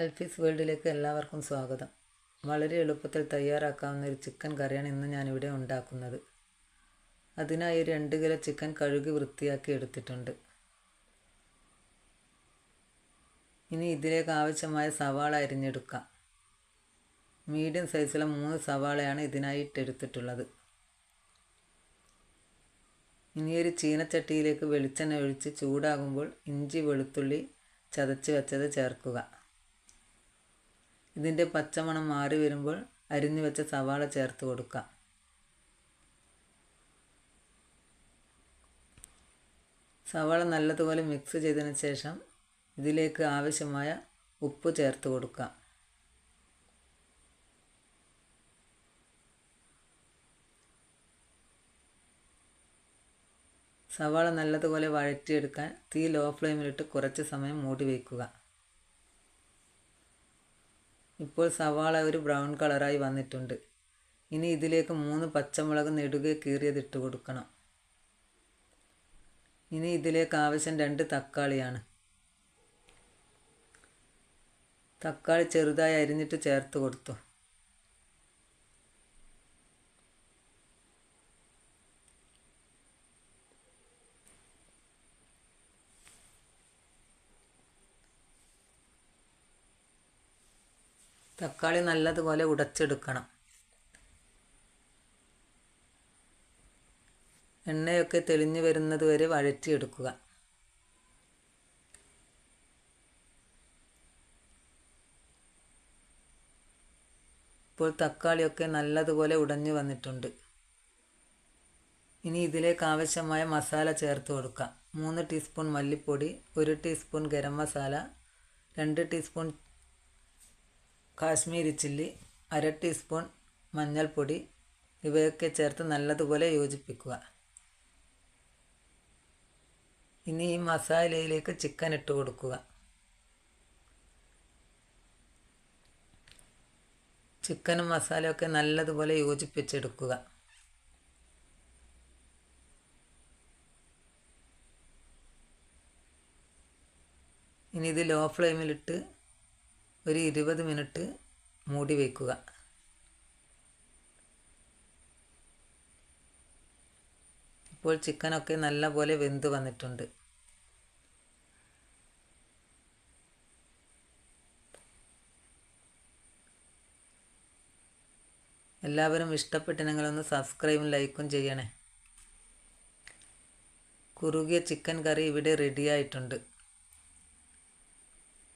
അൽഫീസ് വേൾഡിലേക്ക് എല്ലാവർക്കും സ്വാഗതം. വളരെ എളുപ്പത്തിൽ തയ്യാറാക്കാവുന്ന ഒരു ചിക്കൻ കറിയാണ് ഇന്ന് ഞാനിവിടെ ഉണ്ടാക്കുന്നത്. അതിനായി രണ്ട് കിലോ ചിക്കൻ കഴുകി വൃത്തിയാക്കി എടുത്തിട്ടുണ്ട്. ഇനി ഇതിലേക്ക് ആവശ്യമായ സവാള അരിഞ്ഞെടുക്കാം. മീഡിയം സൈസിലെ മൂന്ന് സവാളയാണ് ഇതിനായി ഇട്ടെടുത്തിട്ടുള്ളത് ഇനി ഒരു ചീനച്ചട്ടിയിലേക്ക് വെളിച്ചെണ്ണ ഒഴിച്ച് ചൂടാകുമ്പോൾ ഇഞ്ചി വെളുത്തുള്ളി ചതച്ച് വെച്ചത് ചേർക്കുക. ഇതിന്റെ പച്ചമണം മാറി വരുമ്പോൾ അരിഞ്ഞു വെച്ച സവാള ചേർത്ത് കൊടുക്കാം. സവാള നല്ലതുപോലെ മിക്സ് ചെയ്തതിന് ശേഷം ഇതിലേക്ക് ആവശ്യമായ ഉപ്പ് ചേർത്ത് കൊടുക്കാം. സവാള നല്ലതുപോലെ വഴറ്റിയെടുക്കാൻ തീ ലോ ഫ്ലെയിമിലിട്ട് കുറച്ച് സമയം മൂടി വയ്ക്കുക ഇപ്പോൾ സവാള ഒരു ബ്രൗൺ കളറായി വന്നിട്ടുണ്ട്. ഇനി ഇതിലേക്ക് മൂന്ന് പച്ചമുളക് നെടുകെ കീറിയതിട്ട് കൊടുക്കണം. ഇനി ഇതിലേക്ക് ആവശ്യം രണ്ട് തക്കാളിയാണ്. തക്കാളി ചെറുതായി അരിഞ്ഞിട്ട് ചേർത്ത് കൊടുത്തു. തക്കാളി നല്ലതുപോലെ ഉടച്ചെടുക്കണം. എണ്ണയൊക്കെ തെളിഞ്ഞു വരുന്നത് വരെ വഴറ്റിയെടുക്കുക. ഇപ്പോൾ തക്കാളിയൊക്കെ നല്ലതുപോലെ ഉടഞ്ഞു വന്നിട്ടുണ്ട്. ഇനി ഇതിലേക്ക് ആവശ്യമായ മസാല ചേർത്ത് കൊടുക്കാം. മൂന്ന് ടീസ്പൂൺ മല്ലിപ്പൊടി ഒരു ടീസ്പൂൺ ഗരം മസാല രണ്ട് ടീസ്പൂൺ കാശ്മീരി ചില്ലി അര ടീസ്പൂൺ മഞ്ഞൾപ്പൊടി ഇവയൊക്കെ ചേർത്ത് നല്ലതുപോലെ യോജിപ്പിക്കുക. ഇനി ഈ മസാലയിലേക്ക് ചിക്കൻ ഇട്ട് കൊടുക്കുക. ചിക്കനും മസാലയൊക്കെ നല്ലതുപോലെ യോജിപ്പിച്ചെടുക്കുക. ഇനി ഇത് ലോ ഫ്ലെയിമിലിട്ട് ഒരു ഇരുപത് മിനിറ്റ് മൂടി വയ്ക്കുക ഇപ്പോൾ ചിക്കനൊക്കെ നല്ലപോലെ വെന്ത് വന്നിട്ടുണ്ട്. എല്ലാവരും ഇഷ്ടപ്പെട്ടിനെങ്കിൽ ഒന്ന് സബ്സ്ക്രൈബും ലൈക്കും ചെയ്യണേ. കുറുകിയ ചിക്കൻ കറി ഇവിടെ റെഡിയായിട്ടുണ്ട്